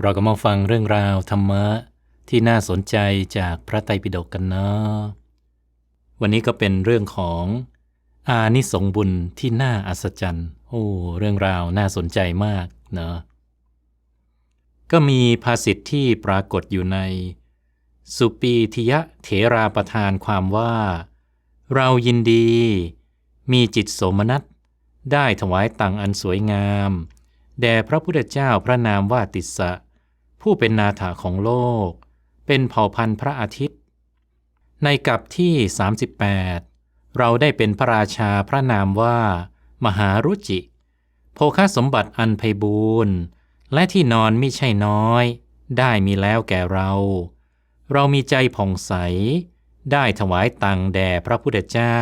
เราก็มาฟังเรื่องราวธรรมะที่น่าสนใจจากพระไตรปิฎกกันนะ วันนี้ก็เป็นเรื่องของอานิสงบุญที่น่าอัศจรรย์ โอ้ เรื่องราวน่าสนใจมากเนาะก็มีภาษิตที่ปรากฏอยู่ใน สุปีทิยะเถราประทานความว่า เรายินดี มีจิตโสมนัส ได้ถวายตังอันสวยงาม แด่พระพุทธเจ้าพระนามว่าติสสะ ผู้เป็นนาถาของโลก เป็นเผ่าพันธุ์พระอาทิตย์ ในกับที่ 38 เราได้เป็นพระราชาพระนามว่า มหารุจิ โภคสมบัติอันไพบูรณ์และที่นอนมิใช่น้อย ได้มีแล้วแก่เรา เรามีใจผ่องใส ได้ถวายตังแด่พระพุทธเจ้า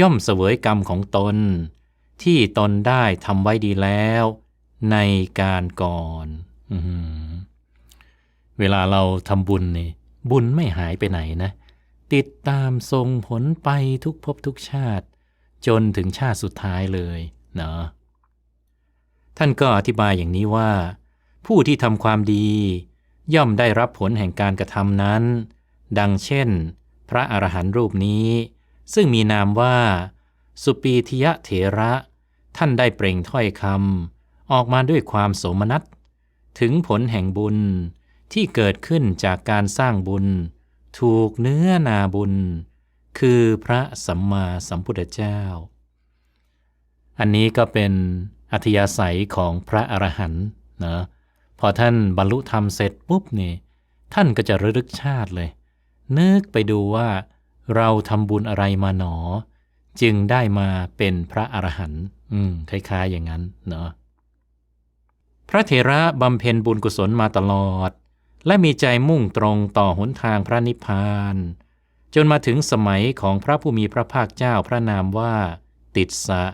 ย่อมเสวยกรรมของตน ที่ตนได้ทำไว้ดีแล้ว ในการก่อน เวลาเราทำบุญนี่ บุญไม่หายไปไหนนะ ติดตามทรงผลไปทุกภพทุกชาติ จนถึงชาติสุดท้ายเลยเนาะท่านก็อธิบายอย่างนี้ว่า ผู้ที่ทำความดี ย่อมได้รับผลแห่งการกระทำนั้น ดังเช่น พระอรหันต์รูปนี้ ซึ่งมีนามว่า สุปีทิยะเถระ ท่านได้เปล่งถ้อยคำออกมาด้วยความโสมนัส ถึงผลแห่งบุญที่เกิดขึ้นจากการสร้างบุญ ถูกเนื้อนาบุญ คือพระสัมมาสัมพุทธเจ้า อันนี้ก็เป็นอัธยาศัยของพระอรหันต์นะพอท่านบรรลุธรรมเสร็จปุ๊บนี่ท่านก็จะระลึกชาติเลย นึกไปดูว่า เราทำบุญอะไรมาหนอ จึงได้มาเป็นพระอรหันต์คล้ายๆอย่างนั้นเนาะ ระเถระบำเพ็ญบุญกุศลมาตลอด และมีใจมุ่งตรงต่อหนทางพระนิพพาน จนมาถึงสมัยของพระผู้มีพระภาคเจ้าพระนามว่า ติดสะ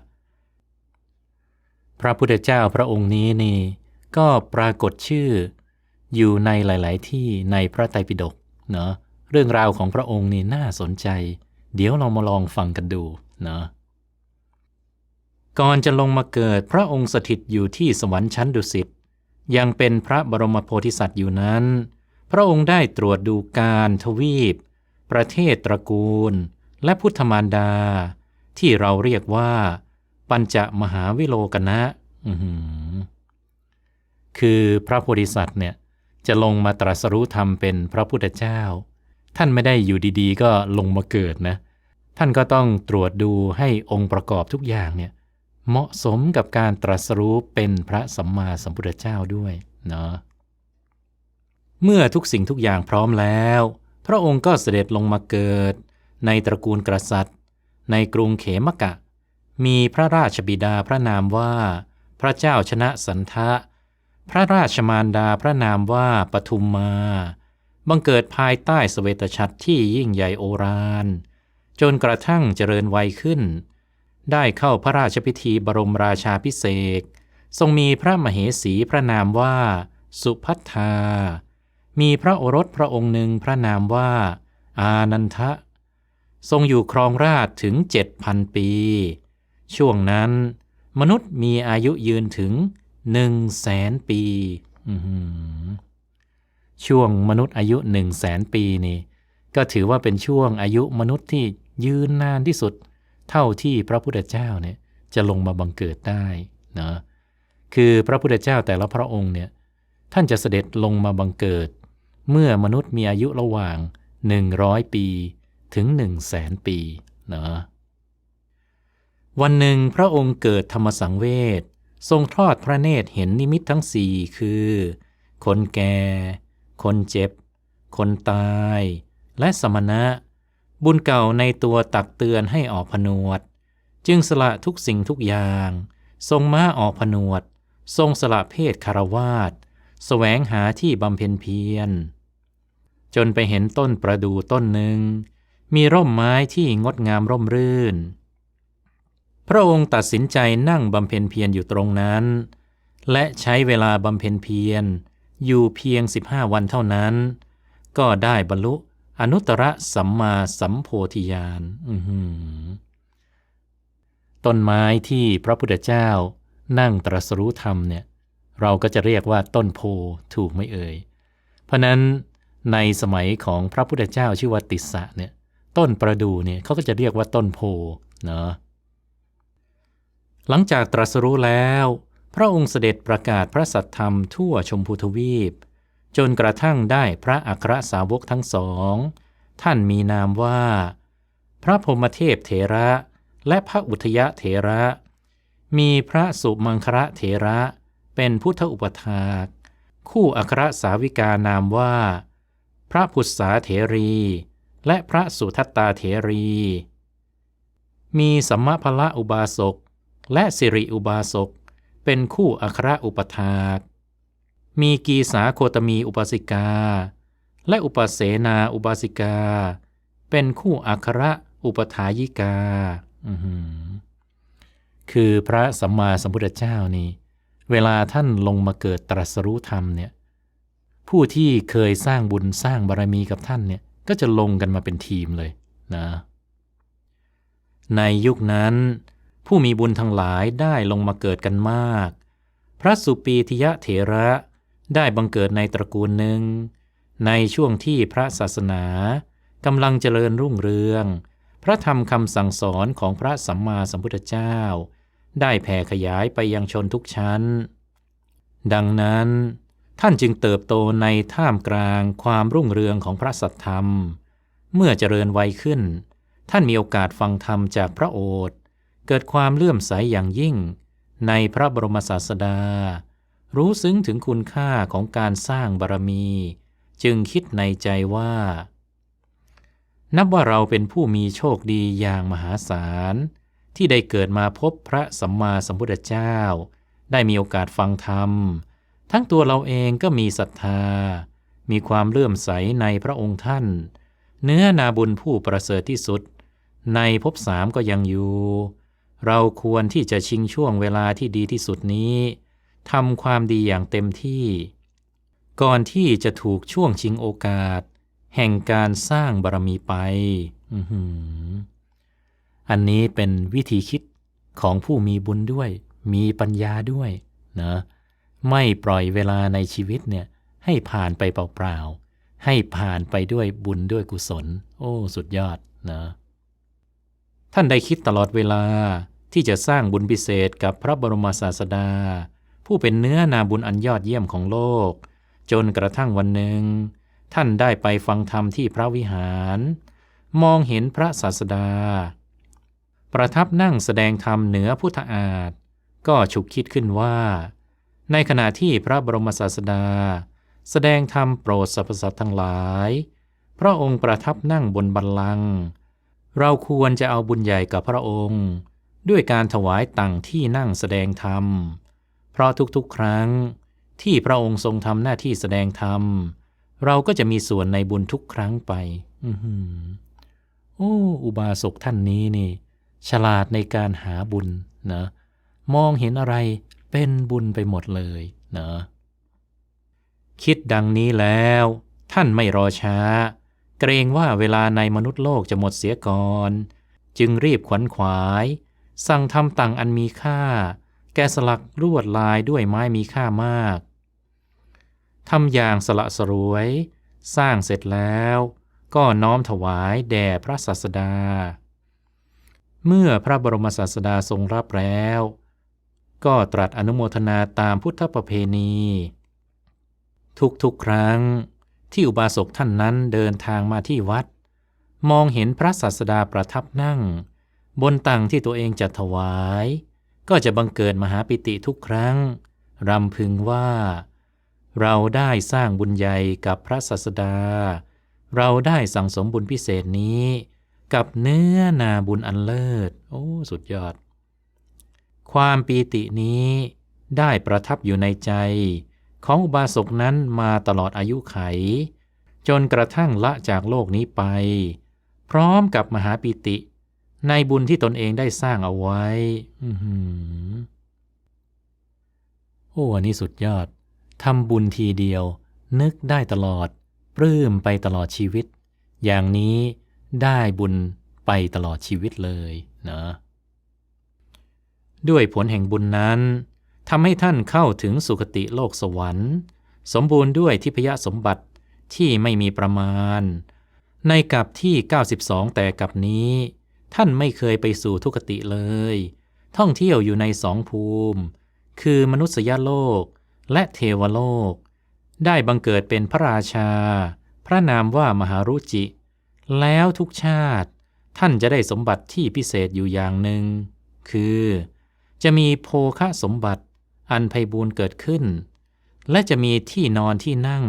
พระพุทธเจ้าพระองค์นี้นี่ ก็ปรากฏชื่อ อยู่ในหลาย ๆ ที่ในพระไตรปิฎกเนาะเรื่องราวของพระองค์นี่น่าสนใจ เดี๋ยวเรามาลองฟังกันดูเนาะ ก่อนจะลงมาเกิดพระองค์สถิตอยู่ที่สวรรค์ชั้นดุสิตยังเป็นพระบรมโพธิสัตว์อยู่นั้น พระองค์ได้ตรวจดูการทวีป ประเทศตระกูล และพุทธมารดา ที่เราเรียกว่า ปัญจมหาวิโลกนะคือพระโพธิสัตว์เนี่ยจะลงมาตรัสรู้ธรรมเป็นพระพุทธเจ้า ท่านไม่ได้อยู่ดีๆ ก็ลงมาเกิดนะ ท่านก็ต้องตรวจดูให้องค์ประกอบทุกอย่างเนี่ย เหมาะสมกับการตรัสรู้เป็นพระสัมมาสัมพุทธเจ้าด้วยเนาะเมื่อทุกสิ่งทุกอย่างพร้อมแล้ว พระองค์ก็เสด็จลงมาเกิด ในตระกูลกษัตริย์ ในกรุงเขมกะ มีพระราชบิดาพระนามว่า พระเจ้าชนะสันทะ พระราชมารดาพระนามว่าปทุมมาบังเกิดภายใต้สเวตฉัตรที่ยิ่งใหญ่โอฬารจนกระทั่งเจริญวัยขึ้น ได้เข้าพระราชพิธีบรมราชาพิเศษทรงมีพระมเหสีพระนามว่า สุพัทธา มีพระโอรสพระองค์หนึ่งพระนามว่า อานันทะ ทรงอยู่ครองราชถึงเจ็ดพันปี ช่วงนั้น มนุษย์มีอายุยืนถึงหนึ่งแสนปีช่วงมนุษย์อายุหนึ่งแสนปีนี่ ก็ถือว่าเป็นช่วงอายุมนุษย์ที่ยืนนานที่สุด เท่าที่พระพุทธเจ้าเนี่ยจะลงมาบังเกิดได้นะคือพระพุทธเจ้าแต่ละพระองค์เนี่ยท่านจะเสด็จลงมาบังเกิด เมื่อมนุษย์มีอายุระหว่าง 100 ปีถึง 1 0 0 0 0แสนปีนะวันหนึ่งพระองค์เกิดธรรมสังเวชทรงทอดพระเนตรเห็นนิมิตทั้งสี่คือ คนแก่ คนเจ็บ คนตาย และสมณะ บุญเก่าในตัวตักเตือนให้ออกผนวด จึงสละทุกสิ่งทุกอย่าง ทรงม้าออกผนวด ทรงสละเพศคารวาสแสวงหาที่บำเพ็ญเพียร จนไปเห็นต้นประดู่ต้นหนึ่ง มีร่มไม้ที่งดงามร่มรื่น พระองค์ตัดสินใจนั่งบำเพ็ญเพียรอยู่ตรงนั้น และใช้เวลาบำเพ็ญเพียรอยู่เพียง 15 วันเท่านั้น ก็ได้บรรลุ อนุตตรสัมมาสัมโพธิญาณต้นไม้ที่พระพุทธเจ้านั่งตรัสรู้ธรรมเนี่ย เราก็จะเรียกว่าต้นโพถูกไม่เอ่ย เพราะนั้นในสมัยของพระพุทธเจ้าชื่อว่าติสสะเนี่ย ต้นประดู่เนี่ยเขาก็จะเรียกว่าต้นโพเนาะหลังจากตรัสรู้แล้ว พระองค์เสด็จประกาศพระสัทธรรมทั่วชมพูทวีป จนกระทั่งได้พระอัครสาวกทั้งสอง ท่านมีนามว่า พระพรหมเทพเถระและพระอุทยเถระ มีพระสุมังคระเถระเป็นพุทธอุปถากคู่อัครสาวิกานามว่า พระพุทธาเถรี และพระสุทัตตาเถรี มีสัมมาพละอุบาสกและสิริอุบาสกเป็นคู่อัครอุปถาก มีกีสาโคตมีอุปสิกา และอุปเสนาอุบาสิกา เป็นคู่อัคระอุปถายิกา คือพระสัมมาสัมพุทธเจ้านี่ เวลาท่านลงมาเกิดตรัสรู้ธรรมเนี่ย ผู้ที่เคยสร้างบุญสร้างบารมีกับท่านเนี่ย ก็จะลงกันมาเป็นทีมเลยนะ ในยุคนั้น ผู้มีบุญทั้งหลายได้ลงมาเกิดกันมาก พระสุปีทิยะเถระ ได้บังเกิดในตระกูลหนึ่ง ในช่วงที่พระศาสนากำลังเจริญรุ่งเรือง พระธรรมคำสั่งสอนของพระสัมมาสัมพุทธเจ้า ได้แผ่ขยายไปยังชนทุกชั้น ดังนั้น ท่านจึงเติบโตในท่ามกลางความรุ่งเรืองของพระสัทธรรม เมื่อเจริญวัยขึ้น ท่านมีโอกาสฟังธรรมจากพระโอษฐ์เกิดความเลื่อมใสอย่างยิ่ง ในพระบรมศาสดา รู้ซึ้งถึงคุณค่าของการสร้างบารมี จึงคิดในใจว่า นับว่าเราเป็นผู้มีโชคดีอย่างมหาศาล ที่ได้เกิดมาพบพระสัมมาสัมพุทธเจ้า ได้มีโอกาสฟังธรรม ทั้งตัวเราเองก็มีศรัทธา มีความเลื่อมใสในพระองค์ท่าน เนื้อนาบุญผู้ประเสริฐที่สุด ในภพสามก็ยังอยู่ เราควรที่จะชิงช่วงเวลาที่ดีที่สุดนี้ ทำความดีอย่างเต็มที่ ก่อนที่จะถูกช่วงชิงโอกาส แห่งการสร้างบารมีไปอันนี้เป็นวิธีคิดของผู้มีบุญด้วย มีปัญญาด้วยนะไม่ปล่อยเวลาในชีวิตเนี่ย ให้ผ่านไปเปล่าๆ ให้ผ่านไปด้วยบุญด้วยกุศล โอ้ สุดยอดนะท่านได้คิดตลอดเวลาที่จะสร้างบุญพิเศษกับพระบรมศาสดา ผู้เป็นเนื้อนาบุญอันยอดเยี่ยมของโลก จนกระทั่งวันหนึ่ง ท่านได้ไปฟังธรรมที่พระวิหาร มองเห็นพระศาสดา ประทับนั่งแสดงธรรมเหนือพุทธอาฏก็ฉุกคิดขึ้นว่า ในขณะที่พระบรมศาสดา แสดงธรรมโปรดสรรพสัตว์ทั้งหลาย พระองค์ประทับนั่งบนบัลลังก์เราควรจะเอาบุญใหญ่กับพระองค์ ด้วยการถวายตังที่นั่งแสดงธรรม เพราะทุกๆ ครั้งที่พระองค์ทรงทำหน้าที่แสดงธรรม เราก็จะมีส่วนในบุญทุกครั้งไป อือหือโอ้อุบาสกท่านนี้นี่ ฉลาดในการหาบุญนะมองเห็นอะไรเป็นบุญไปหมดเลยนะคิดดังนี้แล้ว ท่านไม่รอช้า เกรงว่าเวลาในมนุษย์โลกจะหมดเสียก่อน จึงรีบขวนขวาย สั่งทำตังอันมีค่า แกสลักลวดลายด้วยไม้มีค่ามาก ทำอย่างสละสรวย สร้างเสร็จแล้ว ก็น้อมถวายแด่พระศาสดา เมื่อพระบรมศาสดาทรงรับแล้ว ก็ตรัสอนุโมทนาตามพุทธประเพณี ทุกๆครั้งที่อุบาสกท่านนั้นเดินทางมาที่วัด มองเห็นพระศาสดาประทับนั่ง บนตังที่ตัวเองจัดถวาย ก็จะบังเกิดมหาปิติทุกครั้ง รำพึงว่า เราได้สร้างบุญใหญ่กับพระศาสดา เราได้สั่งสมบุญพิเศษนี้ กับเนื้อนาบุญอันเลิศ โอ้ สุดยอด ความปีตินี้ได้ประทับอยู่ในใจ ของอุบาสกนั้นมาตลอดอายุไข จนกระทั่งละจากโลกนี้ไป พร้อมกับมหาปิติ ในบุญที่ตนเองได้สร้างเอาไว้โอ้อันนี้สุดยอดทำบุญทีเดียว นึกได้ตลอด ปลื้มไปตลอดชีวิต อย่างนี้ได้บุญไปตลอดชีวิตเลยนะด้วยผลแห่งบุญนั้นทำให้ท่านเข้าถึงสุคติโลกสวรรค์ สมบูรณ์ด้วยทิพยสมบัติที่ไม่มีประมาณ ในกับที่ 92 แต่กับนี้ ท่านไม่เคยไปสู่ทุกติเลย ท่องเที่ยวอยู่ในสองภูมิ คือมนุษยโลกและเทวโลก ได้บังเกิดเป็นพระราชา พระนามว่ามหารุจิ แล้วทุกชาติ ท่านจะได้สมบัติที่พิเศษอยู่อย่างหนึ่ง คือ จะมีโภคะสมบัติ อันไพบูรณ์เกิดขึ้น และจะมีที่นอนที่นั่ง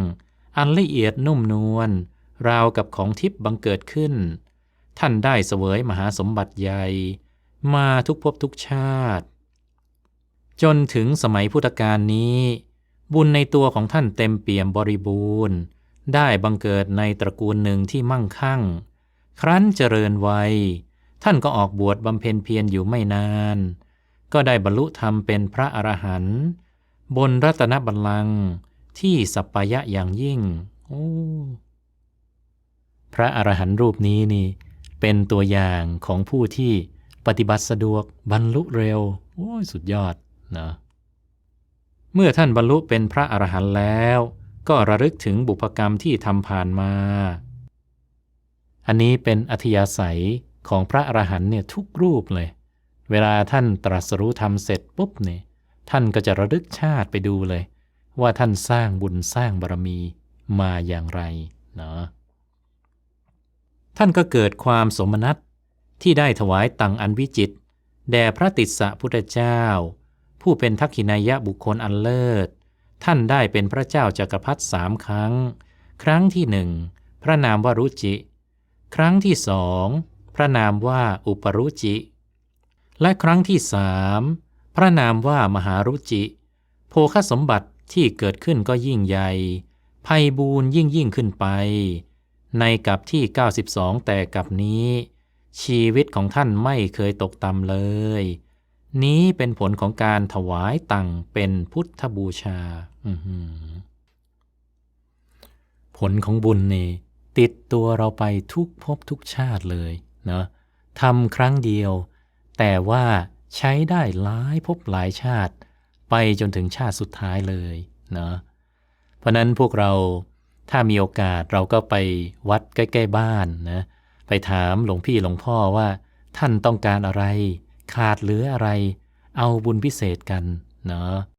อันละเอียดนุ่มนวลราวกับของทิพย์บังเกิดขึ้น ท่านได้เสวยมหาสมบัติใหญ่ มาทุกภพทุกชาติ จนถึงสมัยพุทธกาลนี้ บุญในตัวของท่านเต็มเปี่ยมบริบูรณ์ ได้บังเกิดในตระกูลหนึ่งที่มั่งคั่ง ครั้นเจริญวัย ท่านก็ออกบวชบำเพ็ญเพียรอยู่ไม่นาน ก็ได้บรรลุธรรมเป็นพระอรหันต์บนรัตนบัลลังก์ที่สัปปายะอย่างยิ่งโอ้พระอรหันต์รูปนี้นี่ เป็นตัวอย่างของผู้ที่ปฏิบัติสะดวกบรรลุเร็ว โอ้ยสุดยอดนะเมื่อท่านบรรลุเป็นพระอรหันต์แล้ว ก็ระลึกถึงบุพกรรมที่ทำผ่านมา อันนี้เป็นอัธยาศัยของพระอรหันต์เนี่ยทุกรูปเลย เวลาท่านตรัสรู้ธรรมเสร็จปุ๊บเนี่ยท่านก็จะระลึกชาติไปดูเลย ว่าท่านสร้างบุญสร้างบารมีมาอย่างไรเนาะ ท่านก็เกิดความสมนัตที่ได้ถวายตังอันวิจิต แด่พระติสสะพุทธเจ้า ผู้เป็นทักขินายะบุคคลอันเลิศ ท่านได้เป็นพระเจ้าจักรพรรดิสามครั้ง ครั้งที่หนึ่งพระนามว่ารุจิ ครั้งที่สองพระนามว่าอุปรุจิ และครั้งที่สามพระนามว่ามหารุจิ โภคสมบัติที่เกิดขึ้นก็ยิ่งใหญ่ไพบูรย์ยิ่งยิ่งขึ้นไป ในกับที่ 92 แต่กับนี้ ชีวิตของท่านไม่เคยตกต่ำเลย นี้เป็นผลของการถวายตังเป็นพุทธบูชาผลของบุญนี่ติดตัวเราไปทุกภพทุกชาติเลยเนาะทำครั้งเดียว แต่ว่าใช้ได้หลายภพหลายชาติ ไปจนถึงชาติสุดท้ายเลยเนาะเพราะนั้นพวกเรา ถ้ามีโอกาสเราก็ไปวัดใกล้ๆบ้านนะไปถามหลวงพี่หลวงพ่อว่า ท่านต้องการอะไร ขาดเหลืออะไร เอาบุญพิเศษกันเนาะ